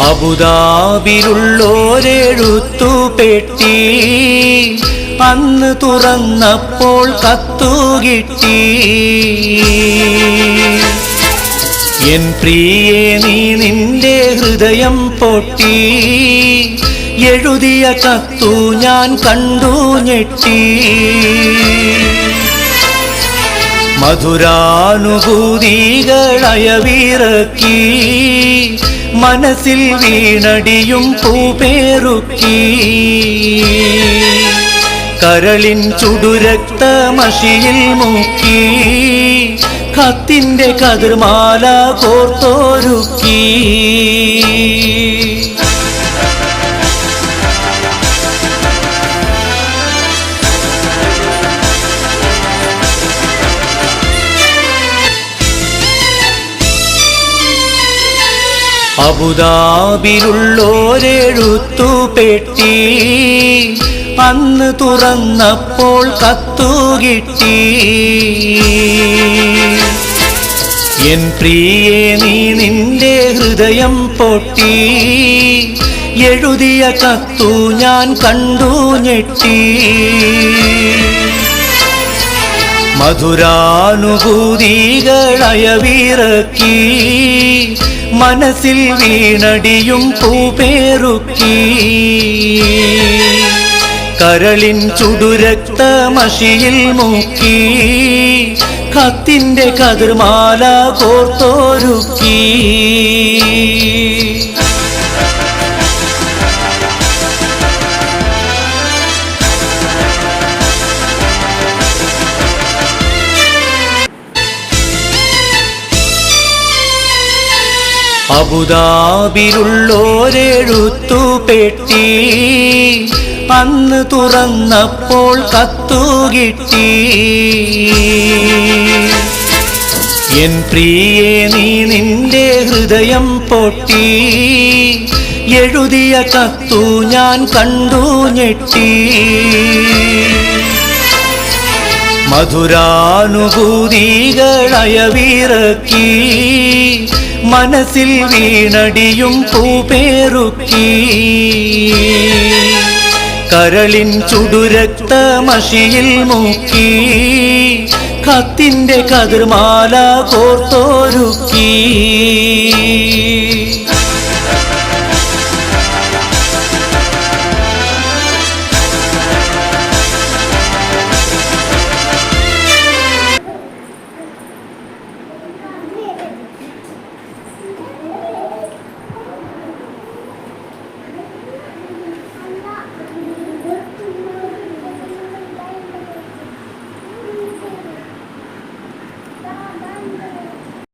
അബുദാബിലുള്ളോരെഴുത്തു പെട്ടി. അന്ന് തുറന്നപ്പോൾ കത്തുകിട്ടി എൻ പ്രിയേ നീ നിന്റെ ഹൃദയം പൊട്ടി. എഴുതിയ കത്തു ഞാൻ കണ്ടു ഞെട്ടി. മധുരാനുഭൂതികളയവിറക്കി. മനസ്സിൽ വീണടിയും പൂപേറുക്കി. കരളിൻ ചുടുരക്തമഷിയിൽ മുക്കി. കത്തിന്റെ കതിർമാല കോർത്തോരുക്കി. അബുദാബിലുള്ളോരെഴുത്തു പെട്ടി. അന്ന് തുറന്നപ്പോൾ കത്തുകിട്ടി എൻ പ്രിയേ നീ നിന്റെ ഹൃദയം പൊട്ടി. എഴുതിയ കത്തു ഞാൻ കണ്ടു ഞെട്ടി. മധുരാനുഭൂതികളയവിറക്കി. മനസ്സിൽ വീണടിയും പൂപേറുക്കി. കരളിൻ ചുടുരക്തമഷിയിൽ മുക്കി. കത്തിന്റെ കതിർമാല കോർത്തോരുക്കി. അബുദാബിലുള്ളോരെഴുത്തു പെട്ടി. അന്ന് തുറന്നപ്പോൾ കത്തുകിട്ടി എൻ പ്രിയെ നീ നിന്റെ ഹൃദയം പൊട്ടി. എഴുതിയ കത്തു ഞാൻ കണ്ടു ഞെട്ടി. മധുരാനുഭൂതികളയവിറക്കി. മനസ്സിൽ വീണടിയും പൂപേറുക്കി. കരളിൻ ചുടുരക്തമഷിയിൽ മുക്കി. കത്തിന്റെ കതിർമാല കോർത്തോരുക്കി.